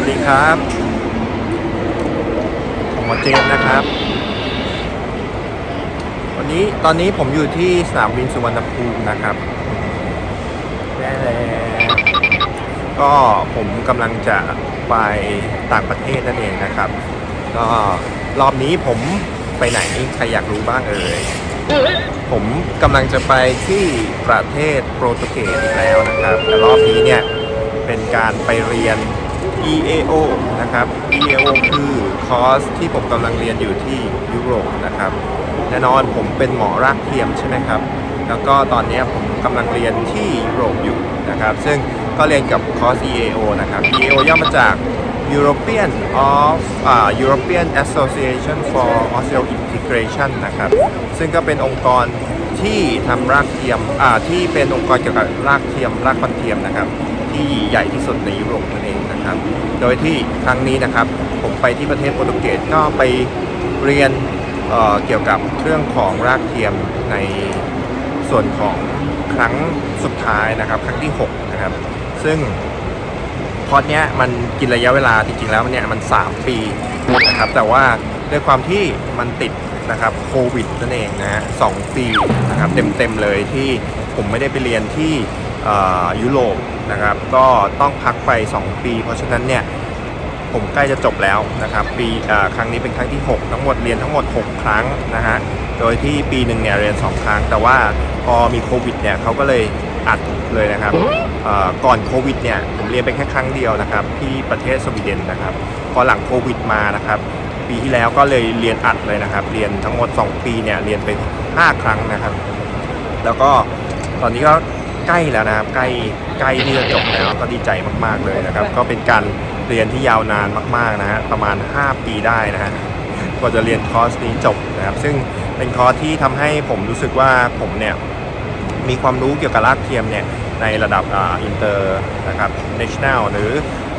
วัสดีครับผมหมอเจมส์นะครับ วันนี้ตอนนี้ผมอยู่ที่สนามบินสุวรรณภูมินะครับแน่ก็ผมกำลังจะไปต่างประเทศนั่นเองนะครับ ก็รอบนี้ผมไปไหนใครอยากรู้บ้างเอ่ยผมกำลังจะไปที่ประเทศโปรตุเกสอีกแล้วนะครับแต่รอบนี้เนี่ยเป็นการไปเรียน EAO นะครับ EAO คือคอร์สที่ผมกำลังเรียนอยู่ที่ยุโรปนะครับ แน่นอนผมเป็นหมอรากเทียมใช่ไหมครับ แล้วก็ตอนนี้ผมกำลังเรียนที่ยุโรปอยู่นะครับ ซึ่งก็เรียนกับคอร์ส EAO นะครับ EAO ย่อมาจาก European of อ่า European Association for Osteal Integration นะครับ ซึ่งก็เป็นองค์กรที่ทำรากเทียมอ่าที่เป็นองค์กรเกี่ยวกับรากเทียมรากฟันเทียมนะครับ ที่ใหญ่ที่สุดในยุโรปนั่นเองนะครับ โดยที่ครั้งนี้นะครับผมไปที่ประเทศโปรตุเกสก็ไปเรียนเเกี่ยวกับเรื่องของรากเทียมในส่วนของครั้งสุดท้ายนะครับ ครั้งที่6นะครับ ซึ่งคอร์สเนี้ยมันกินระยะเวลาจริงๆแล้วเนี่ยมัน 3 ปีนะครับ แต่ว่าด้วยความที่มันติดนะครับโควิดนั่นเองนะฮะสองปีนะครับเต็มๆเลยที่ผมไม่ได้ไปเรียนที่ ยุโรปนะครับ ก็ต้องพักไป 2 ปี เพราะฉะนั้นเนี่ยผมใกล้จะจบแล้วนะครับ ปีครั้งนี้เป็นครั้งที่ 6 ทั้งหมดเรียนทั้งหมด 6 ครั้งนะฮะโดยที่ปีหนึ่งเนี่ยเรียน 2 ครั้ง แต่ว่าพอมีโควิดเนี่ยเขาก็เลยอัดเลยนะครับก่อนโควิดเนี่ยผมเรียนไปแค่ครั้งเดียวนะครับ ที่ประเทศสวีเดนนะครับพอหลังโควิดมานะครับปีที่แล้วก็เลยเรียนอัดเลยนะครับ เรียนทั้งหมด 2 ปีเนี่ยเรียนไป 5 ครั้งนะครับ แล้วก็ตอนนี้ก็ ใกล้แล้วนะครับใกล้ใกล้ที่จะจบแล้วก็ดีใจมาก ๆเลยนะครับ ก็เป็นการเรียนที่ยาวนานมากๆนะฮะประมาณ 5 ปีได้นะฮะกว่าจะเรียนคอร์สนี้จบนะครับ ซึ่งเป็นคอร์สที่ทำให้ผมรู้สึกว่าผมเนี่ยมีความรู้เกี่ยวกับรากเทียมเนี่ยในระดับอินเตอร์นะครับ national หรือ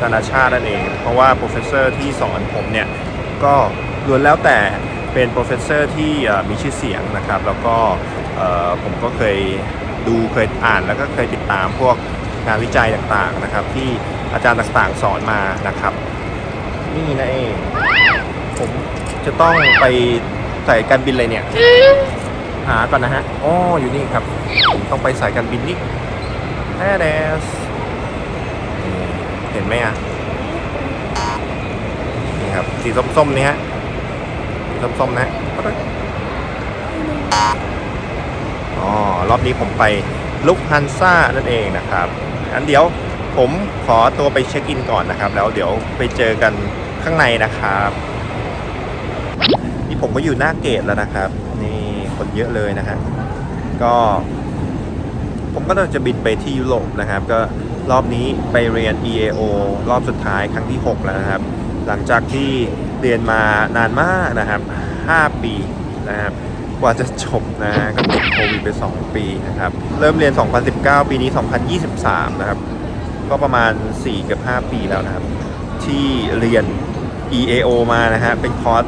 นานาชาตินั่นเอง เพราะว่าโปรเฟสเซอร์ที่สอนผมเนี่ยก็ล้วนแล้วแต่เป็นโปรเฟสเซอร์ที่เอ่อมีชื่อเสียงนะครับ แล้วก็เอ่อผมก็เคย ดูเคยอ่านแล้วก็เคยติดตามพวกงานวิจัยต่างๆนะครับ ที่อาจารย์ต่างๆสอนมานะครับ นี่นะเองผมจะต้องไปใส่การบินเลยเนี่ย หาก่อนนะฮะอ๋ออยู่นี่ครับผมต้องไปสายการบินนี่แอร์เดสเห็นไหมอะนี่ครับสีส้มๆนี่ฮะสีส้มๆนะฮะ อ๋อรอบนี้ผมไปลุกฮันซ่านั่นเองนะครับอันเดี๋ยวผมขอตัวไปเช็คอินก่อนนะครับ แล้วเดี๋ยวไปเจอกันข้างในนะครับ นี่ผมก็อยู่หน้าเกตแล้วนะครับ นี่คนเยอะเลยนะฮะก็ ผมก็จะบินไปที่ยุโรปนะครับ ก็รอบนี้ไปเรียน EAO รอบสุดท้ายครั้งที่ 6 แล้วนะครับ หลังจากที่เรียนมานานมากนะครับ 5 ปีนะครับ กว่าจะจบนะก็ติดโควิดไป 2 ปีนะครับ เริ่มเรียน 2019 ปีนี้ 2023 นะครับ ก็ประมาณ 4 กับ 5 ปีแล้วนะครับ ที่เรียน EAO มานะฮะเป็นคอร์ส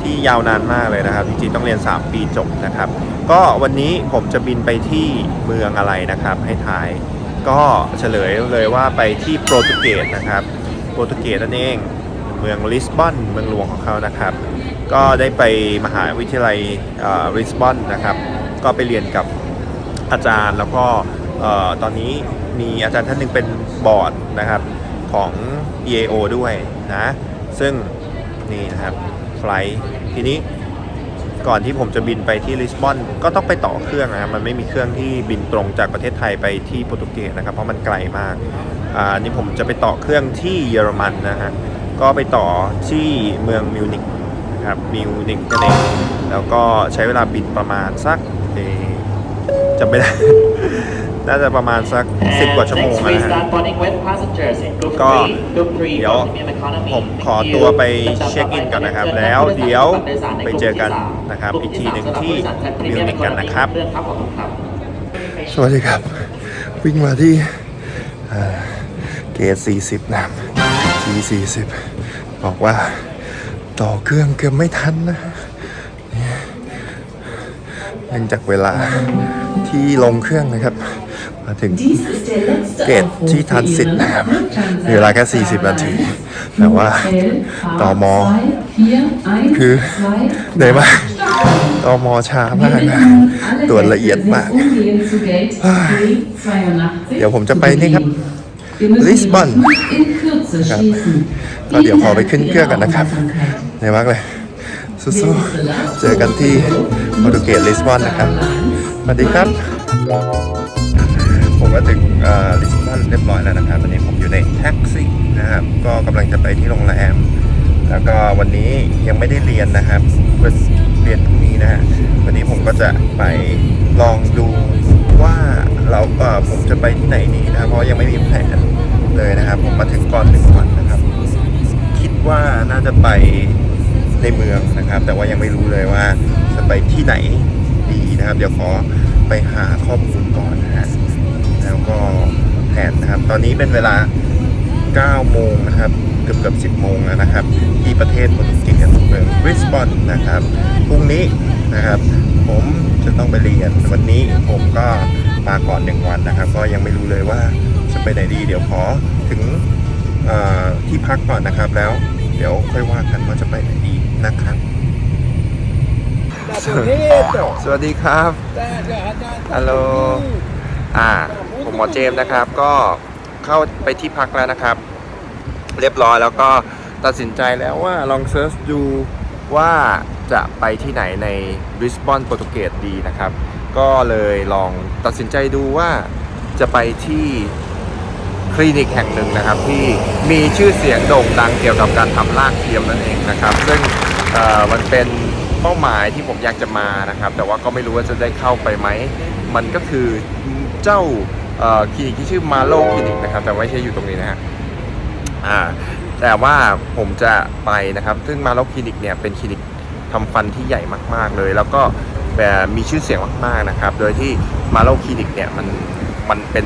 ที่ยาวนานมากเลยนะครับ จริงๆ ต้องเรียน 3 ปีจบนะครับ ก็วันนี้ผมจะบินไปที่เมืองอะไรนะครับ ให้ทาย ก็เฉลยเลยว่าไปที่โปรตุเกสนะครับ โปรตุเกสนั่นเอง เมืองลิสบอนเมืองหลวงของเขานะครับ ก็ได้ไปมหาวิทยาลัยลิสบอนนะครับ ก็ไปเรียนกับอาจารย์แล้วก็ตอนนี้มีอาจารย์ท่านหนึ่งเป็นบอร์ดนะครับของ EAO ด้วยนะ ซึ่งนี่นะครับไฟล์ทีนี้ก่อนที่ผมจะบินไปที่ลิสบอนก็ต้องไปต่อเครื่องนะครับมันไม่มีเครื่องที่บินตรงจากประเทศไทยไปที่โปรตุเกสนะครับ เพราะมันไกลมากอ่านี่ผมจะไปต่อเครื่องที่เยอรมันนะฮะก็ไปต่อที่เมืองมิวนิก นะครับมิวนิกนั่นเองแล้วก็ใช้เวลาบินประมาณสักเอ่อจำไม่ได้ น่าจะประมาณสักสิบกว่าชั่วโมง Next, นะ we ฮะ start boarding with passengers in group ก็ three, group three เดี๋ยว premium economy. ผมขอ Thank you ตัวไปลำดับเช็คอินก่อนนะครับต่ไปแล้วขอเชิญเดี๋ยวผู้โดสารในไปเจอกันนะครับกลุ่อีกทีหนึ่งสามที่สำหรับผู้มิโดวยสารนิกกันนะครับเรื่องครับขอบคุณครับ สวัสดีครับ วิ่งมาที่เกต40นะครับ G40 บอกว่า ต่อเครื่องเกือบไม่ทันนะเนื่องจากเวลาที่ลงเครื่องนะครับ มาถึงเกตที่ทันสิทธิ์นะครับมีเวลาแค่ 40 นาที แต่ว่าต่อมอ คือเหนื่อยมากกตอมอช้ามากนะตรวจละเอียดมากกเดี๋ยวผมจะไปนี่ครับลิสบอน ก็ก็เดี๋ยวขอไปขึ้นเครื่องกันนะครับเหนื่อยมากเลยสู้ๆเจอกันที่โปรตุเกสลิสบอนนะครับสวัสดีครับ ผมก็ถึงลิสบอนเรียบร้อยแล้วนะครับวันนี้ผมอยู่ในแท็กซี่นะครับก็กำลังจะไปที่โรงแรม แล้วก็วันนี้ยังไม่ได้เรียนนะครับเรียนพรุ่งนี้นะฮะวันนี้ผมก็จะไปลองดูว่าเราผมจะไปที่ไหนดีนะเพราะยังไม่มีแผน เลยนะครับ ผมมาถึงก่อนหนึ่งวันนะครับ คิดว่าน่าจะไปในเมืองนะครับ แต่ว่ายังไม่รู้เลยว่าจะไปที่ไหนดีนะครับ เดี๋ยวขอไปหาข้อมูลก่อนนะฮะแล้วก็แผนนะครับ ตอนนี้เป็นเวลา 9 โมงนะครับ เกือบเกือบ10 โมงแล้วนะครับ ที่ประเทศโปรตุเกสเมืองบริสบอนนะครับพรุ่งนี้นะครับ ผมจะต้องไปเรียนวันนี้ผมก็มาก่อนหนึ่งวันนะครับ ก็ยังไม่รู้เลยว่า จะไปไหนดี เดี๋ยวขอถึงที่พักก่อนนะครับแล้ว เดี๋ยวค่อยว่ากันว่าจะไปไหนดีนะครับสวัสดีครับฮัลโหลอ่าผมหมอเจมส์นะครับ ก็เข้าไปที่พักแล้วนะครับ เรียบร้อยแล้วก็ตัดสินใจแล้วว่าลองเซิร์ชดูว่าจะไปที่ไหนในบริสบอนโปรตุเกสดีนะครับ ก็เลยลองตัดสินใจดูว่าจะไปที่ คลินิกแห่งหนึ่งนะครับ ที่มีชื่อเสียงโด่งดังเกี่ยวกับการทำรากเทียมนั่นเองนะครับ ซึ่งมันเป็นเป้าหมายที่ผมอยากจะมานะครับ แต่ว่าก็ไม่รู้ว่าจะได้เข้าไปไหม มันก็คือเจ้าคลินิกที่ชื่อมาโลคลินิกนะครับ แต่ไม่ใช่อยู่ตรงนี้นะฮะแต่ว่าผมจะไปนะครับ ซึ่งมาโลคลินิกเนี่ยเป็นคลินิกทำฟันที่ใหญ่มากๆเลย แล้วก็แบบมีชื่อเสียงมากๆนะครับ โดยที่มาโลคลินิกเนี่ยมันมันเป็น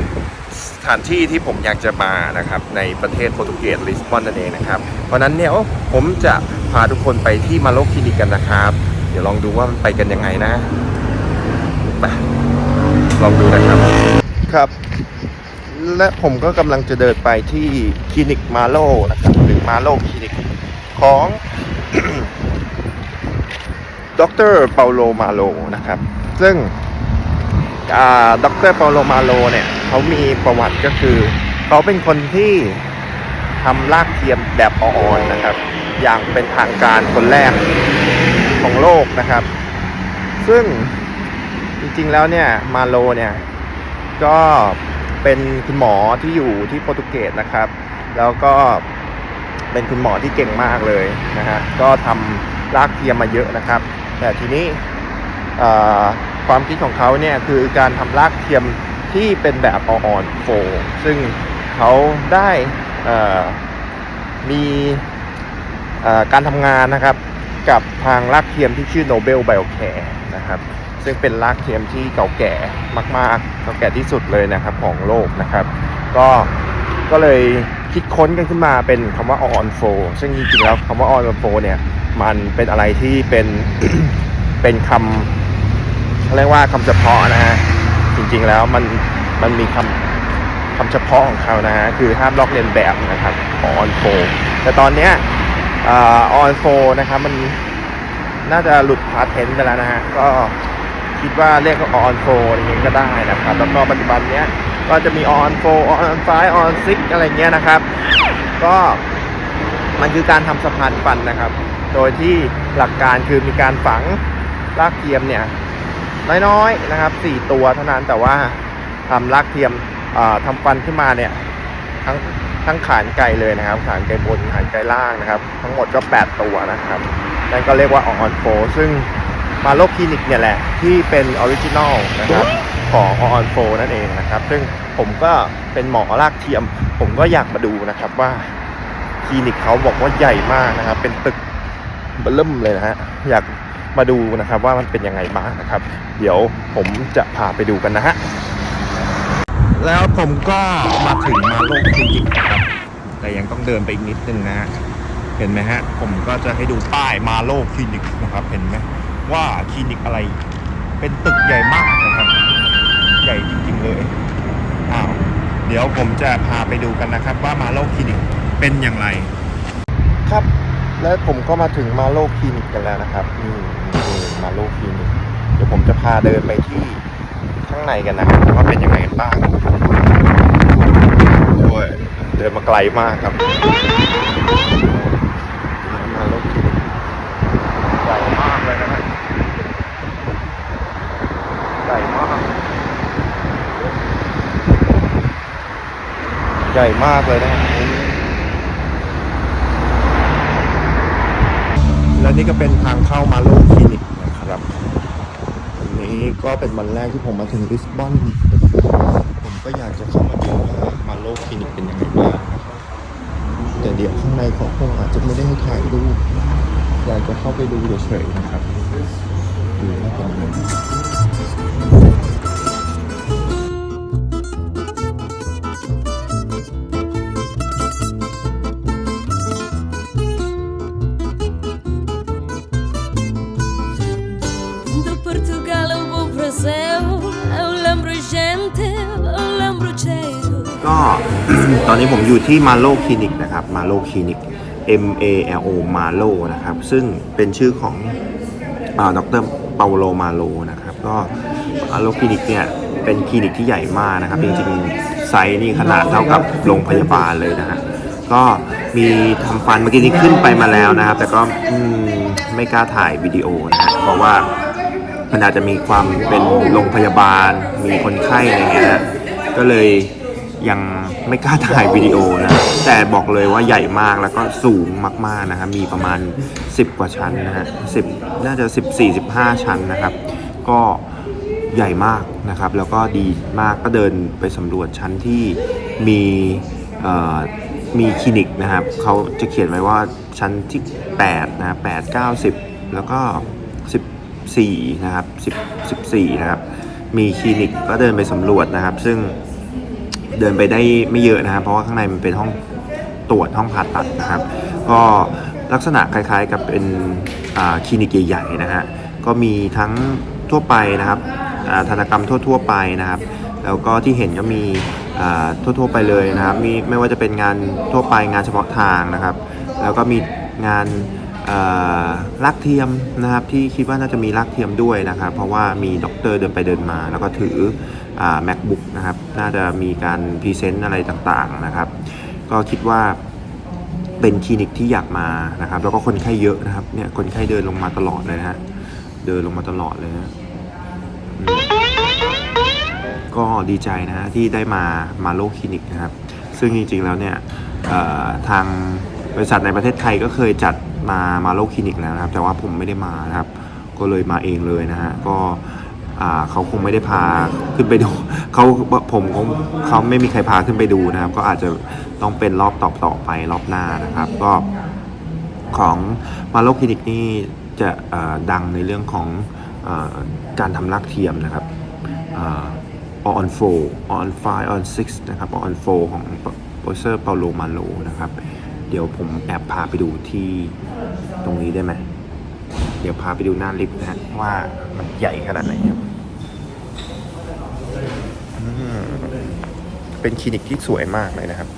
สถานที่ที่ผมอยากจะมานะครับในประเทศโปรตุเกสลิสบอนนั่นเองนะครับเพราะนั้นเนี่ยผมจะพาทุกคนไปที่มาโลคลินิกกันนะครับ เดี๋ยวลองดูว่ามันไปกันยังไงนะไปลองดูนะครับครับ และผมก็กำลังจะเดินไปที่คลินิกมาโลนะครับหรือมาโลคลินิกของดรเปาโลมาโลนะครับ ซึ่ง ดรเปาโลมาโลเนี่ยเขามีประวัติก็คือ เขาเป็นคนที่ทำรากเทียมแบบอ่อนนะครับ อย่างเป็นทางการคนแรกของโลกนะครับ ซึ่งจริงๆแล้วเนี่ยมาโลเนี่ยก็เป็นคุณหมอที่อยู่ที่โปรตุเกสนะครับ แล้วก็เป็นคุณหมอที่เก่งมากเลยนะฮะก็ทำรากเทียมมาเยอะนะครับ แต่ทีนี้อ่อ ความคิดของเขาเนี่ยคือการทำรากเทียมที่เป็นแบบอ่อนโฟซึ่งเขาได้มีการทำงานนะครับกับทางรากเทียมที่ชื่อ Nobel Biocare นะครับซึ่งเป็นรากเทียมที่เก่าแก่มากๆ เก่าแก่ที่สุดเลยนะครับของโลกนะครับ ก็ก็เลยคิดค้นกันขึ้นมาเป็นคำว่า on f o ซึ่งจริงๆแล้วคำว่า on f o เนี่ยมันเป็นอะไรที่เป็นเป็นคำ เขาเรียกว่าคำเฉพาะนะฮะจริงๆแล้วมันมันมีคำคำเฉพาะของเขานะฮะคือห้ามลอกเลียนแบบนะครับของ on f o แต่ตอนเนี้ยออน f o นะครับมันน่าจะหลุดพาเทนต์ไปแล้วนะฮะก็คิดว่าเรียกออนโฟอะไรเงี้ยก็ได้นะครับ แล้วก็ปัจจุบันเนี้ยก็จะมีออนโฟออนไฟออนซิกอะไรเงี้ยนะครับ ก็มันคือการทำสะพานฟันนะครับ โดยที่หลักการคือมีการฝังรากเทียมเนี่ย น้อยๆนะครับสี่ตัวเท่านั้นแต่ว่าทำรากเทียมอ่าทำฟันขึ้นมาเนี่ยทั้งทั้งขานไกลเลยนะครับ ขานไกลบนขานไกลล่างนะครับ ทั้งหมดก็ 8 ตัวนะครับนั่นก็เรียกว่าออนโฟซึ่งมาโลคลินิกเนี่ยแหละ ที่เป็นออริจินอลนะครับของออนโฟนั่นเองนะครับ ซึ่งผมก็เป็นหมอรากเทียม ผมก็อยากมาดูนะครับว่าคลินิกเขาบอกว่าใหญ่มากนะครับ เป็นตึกเบิ่มเลยนะฮะอยาก มาดูนะครับว่ามันเป็นยังไงบ้างนะครับ เดี๋ยวผมจะพาไปดูกันนะฮะแล้วผมก็มาถึงมาโลคลินิกนะครับแต่ยังต้องเดินไปอีกนิดนึงนะฮะเห็นไหมฮะผมก็จะให้ดูป้ายมาโลคลินิกนะครับเห็นไหมว่าคลินิกอะไรเป็นตึกใหญ่มากนะครับ ใหญ่จริงๆเลยอ้าวเดี๋ยวผมจะพาไปดูกันนะครับ ว่ามาโลคลินิกเป็นอย่างไร ครับและผมก็มาถึงมาโลคลินิกกันแล้วนะครับนี่นี่ มาโลคลินิกเดี๋ยวผมจะพาเดินไปที่ข้างในกันนะครับว่าเป็นยังไงกันบ้างโอ้ยเดินมาไกลมากครับมาโลคลินิกใหญ่มากเลยนะฮะใหญ่มากใหญ่มากเลยนะฮะและนี่ก็เป็นทางเข้ามาโลคลินิกนะครับวันนี้ ก็เป็นวันแรกที่ผมมาถึงลิสบอน ผมก็อยากจะเข้ามาดูว่ามาโลคลินิกเป็นยังไงบ้างนะครับแต่เดี๋ยวข้างในของผมอาจจะไม่ได้ให้ถ่ายรูปอยากจะเข้าไปดูเฉยๆนะครับดูแล้วกันเลย ตอนนี้ผมอยู่ที่มาโลคลินิกนะครับมาโลคลินิก M A L O มาโลนะครับ ซึ่งเป็นชื่อของดรเปาโลมาโลนะครับ ก็มาโลคลินิกเนี่ยเป็นคลินิกที่ใหญ่มากนะครับ จริงๆไซส์นี่ขนาดเท่ากับโรงพยาบาลเลยนะฮะก็มีทำฟันเมื่อกี้นี้ขึ้นไปมาแล้วนะครับ แต่ก็ไม่กล้าถ่ายวิดีโอนะฮะเพราะว่ามันอาจจะมีความเป็นโรงพยาบาลมีคนไข้อะไรเงี้ยก็เลย ยังไม่กล้าถ่ายวิดีโอนะ แต่บอกเลยว่าใหญ่มากแล้วก็สูงมากๆนะครับ มีประมาณ 10 กว่าชั้นนะฮะ10น่าจะ 14 15 ชั้นนะครับ ก็ใหญ่มากนะครับ แล้วก็ดีมากก็เดินไปสำรวจชั้นที่มีมีคลินิกนะครับ เขาจะเขียนไว้ว่าชั้นที่ 8 นะ8 9 10แล้วก็ 14 นะครับ10 14 นะครับ มีคลินิกก็เดินไปสำรวจนะครับ ซึ่ง เดินไปได้ไม่เยอะนะครับ เพราะว่าข้างในมันเป็นห้องตรวจห้องผ่าตัดนะครับ ก็ลักษณะคล้ายๆกับเป็นคลินิกใหญ่ๆนะฮะก็มีทั้งทั่วไปนะครับธนกรรมทั่ว ๆ ไปนะครับ แล้วก็ที่เห็นก็มีอ่าทั่ว ๆ ไปเลยนะครับ มีไม่ว่าจะเป็นงานทั่วไปงานเฉพาะทางนะครับ แล้วก็มีงาน ลากเทียมนะครับที่คิดว่าน่าจะมีลากเทียมด้วยนะครับ เพราะว่ามีด็อกเตอร์เดินไปเดินมา แล้วก็ถืออ macbook นะครับ น่าจะมีการพรีเซนต์อะไรต่างๆนะครับ ก็คิดว่าเป็นคลินิกที่อยากมานะครับ แล้วก็คนไข้เยอะนะครับเนี่ยคนไข้เดินลงมาตลอดเลยนะฮะเดินลงมาตลอดเลยนะก็ดีใจนะฮะที่ได้มามาโลคลินิกนะครับ ซึ่งจริงๆแล้วเนี่ยทางบริษัทในประเทศไทยก็เคยจัด มามาโลคลินิกแล้วนะครับ แต่ว่าผมไม่ได้มานะครับ ก็เลยมาเองเลยนะฮะก็เขาคงไม่ได้พาขึ้นไปดูเขาผมคงเขาไม่มีใครพาขึ้นไปดูนะครับ ก็อาจจะต้องเป็นรอบต่อต่อไปรอบหน้านะครับ ก็ของมาโลคลินิกนี่จะดังในเรื่องของอการทำรากเทียมนะครับออนโฟออนไฟออนซิกนะครับออนโฟของโปรเซอร์เปาโลมาโลนะครับ เดี๋ยวผมแอบพาไปดูที่ตรงนี้ได้ไหม เดี๋ยวพาไปดูหน้าลิฟต์นะฮะว่ามันใหญ่ขนาดไหนครับเป็นคลินิกที่สวยมากเลยนะครับ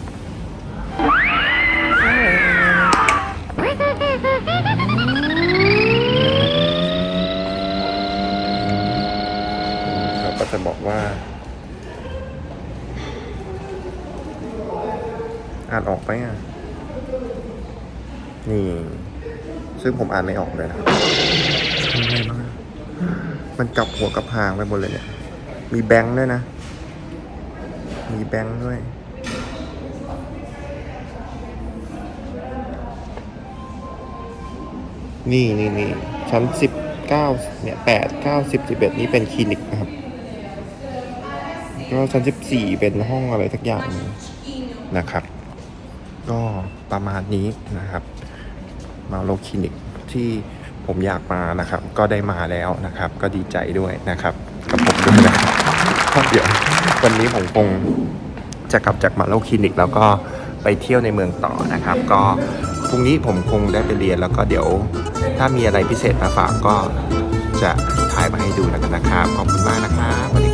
เขาก็จะบอกว่า อ่านออกไหมอะ นี่ ซึ่งผมอ่านไม่ออกเลยนะครับทำไงบ้างอะมันกลับหัวกลับหางไปหมดเลยเนี่ย มีแบงค์ด้วยนะ มีแบงค์ด้วย นี่นี่นี่ชั้นสิบเก้าเนี่ยแปดเก้าสิบสิบเอ็ดนี่เป็นคลินิกนะครับก็ชั้นสิบสี่เป็นห้องอะไรทักอย่างหนึ่งนะครับ ก็ประมาณนี้นะครับ มาโลคลินิกที่ผมอยากมานะครับ ก็ได้มาแล้วนะครับ ก็ดีใจด้วยนะครับกับผมด้วยนะครับก็เดี๋ยววันนี้ผมคงจะกลับจากมาโลคลินิก แล้วก็ไปเที่ยวในเมืองต่อนะครับ ก็พรุ่งนี้ผมคงได้ไปเรียนแล้วก็เดี๋ยว ถ้ามีอะไรพิเศษมาฝากก็จะถ่ายมาให้ดูแล้วกันนะครับขอบคุณมากนะครับสวัสดี